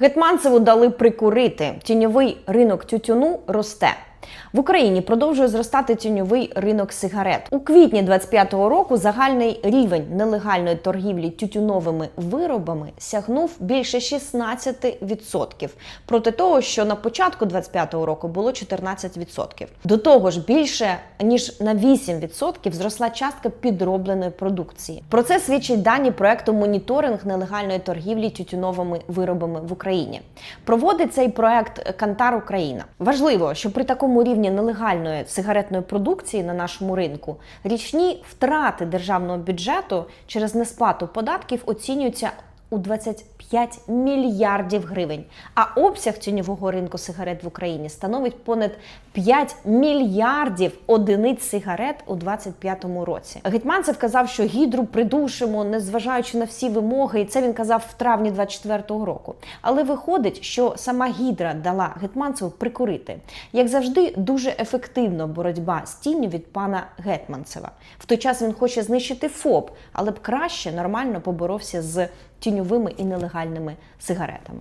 Гетманцеву дали прикурити. Тіньовий ринок тютюну росте. В Україні продовжує зростати тіньовий ринок сигарет. У квітні 25-го року загальний рівень нелегальної торгівлі тютюновими виробами сягнув більше 16%, проти того, що на початку 25-го року було 14%. До того ж, більше ніж на 8% зросла частка підробленої продукції. Про це свідчить дані проекту моніторинг нелегальної торгівлі тютюновими виробами в Україні. Проводить цей проект Кантар Україна. Важливо, що при такому рівні нелегальної сигаретної продукції на нашому ринку річні втрати державного бюджету через несплату податків оцінюються у 25 мільярдів гривень. А обсяг тіньового ринку сигарет в Україні становить понад 5 мільярдів одиниць сигарет у 2025 році. Гетьманцев казав, що гідру придушимо, незважаючи на всі вимоги, і це він казав в травні 24-го року. Але виходить, що сама гідра дала Гетманцеву прикурити. Як завжди, дуже ефективна боротьба з тінню від пана Гетманцева. В той час він хоче знищити ФОП, але б краще нормально поборовся з тіньовими і нелегальними сигаретами.